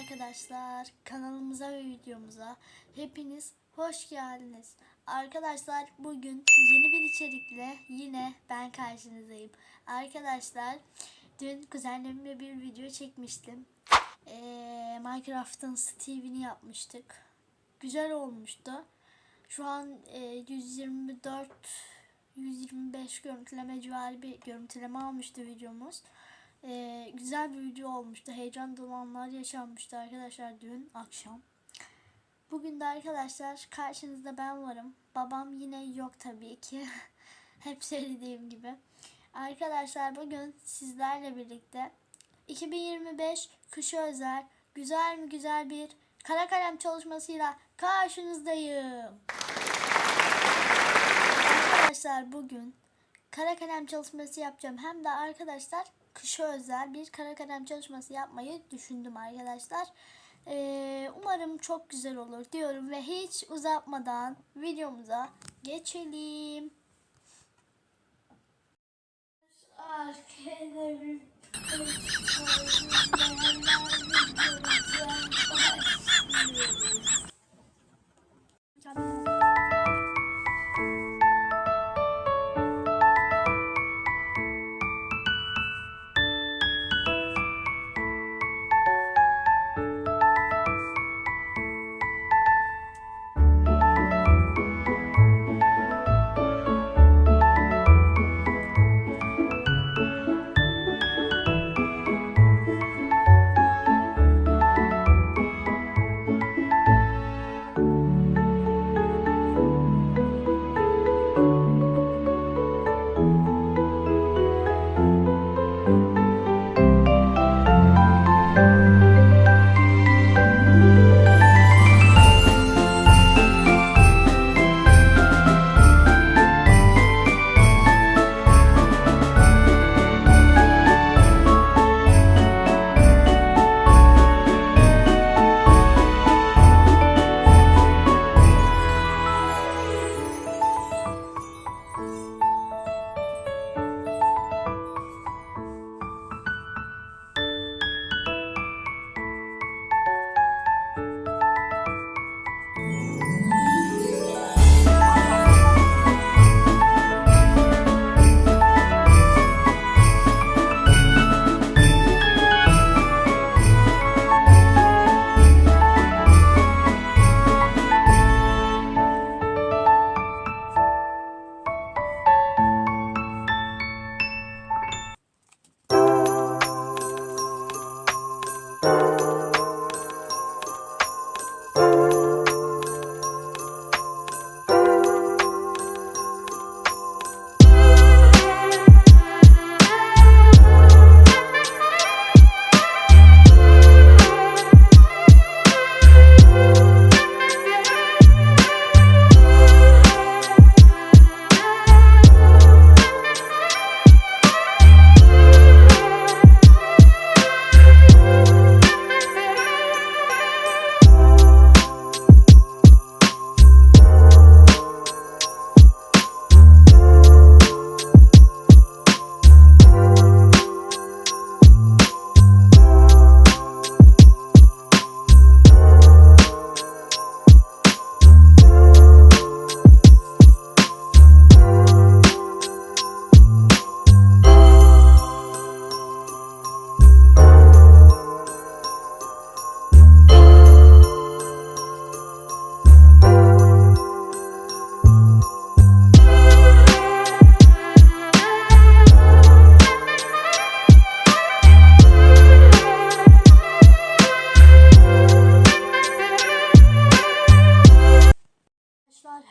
arkadaşlar. Kanalımıza ve videomuza hepiniz hoş geldiniz. Arkadaşlar bugün yeni bir içerikle yine ben karşınızdayım. Arkadaşlar dün kuzenlerimle bir video çekmiştim. Ee, Minecraft'ın Steve'ini yapmıştık. Güzel olmuştu. Şu an e, 124 125 görüntüleme civarı bir görüntüleme almıştı videomuz. Ee, güzel bir video olmuştu. Heyecan dolu anlar yaşanmıştı arkadaşlar dün akşam. Bugün de arkadaşlar karşınızda ben varım. Babam yine yok tabii ki. Hep söylediğim gibi. Arkadaşlar bugün sizlerle birlikte 2025 kışı özel güzel mi güzel bir kara kalem çalışmasıyla karşınızdayım. Arkadaşlar bugün kara kalem çalışması yapacağım. Hem de arkadaşlar kışa özel bir kara kalem çalışması yapmayı düşündüm arkadaşlar. Ee, umarım çok güzel olur diyorum ve hiç uzatmadan videomuza geçelim. Arkadaşlar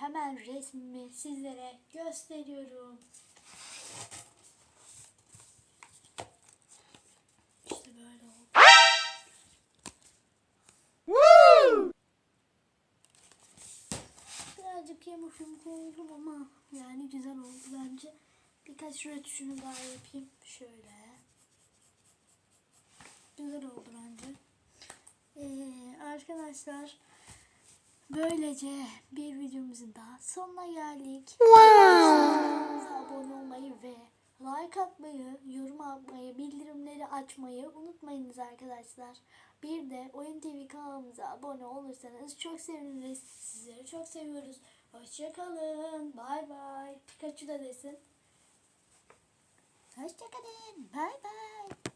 hemen resmimi sizlere gösteriyorum. İşte böyle oldu. Birazcık yamuk yumuk oldum ama yani güzel oldu bence. Birkaç rötuşunu daha yapayım. Şöyle. Güzel oldu bence. Ee, arkadaşlar Böylece bir videomuzun daha sonuna geldik. Kanalımıza abone olmayı ve like atmayı, yorum atmayı, bildirimleri açmayı unutmayınız arkadaşlar. Bir de Oyun TV kanalımıza abone olursanız çok seviniriz. Sizleri çok seviyoruz. Hoşçakalın. Bay bay. Pikachu da desin. Hoşçakalın. Bay bay.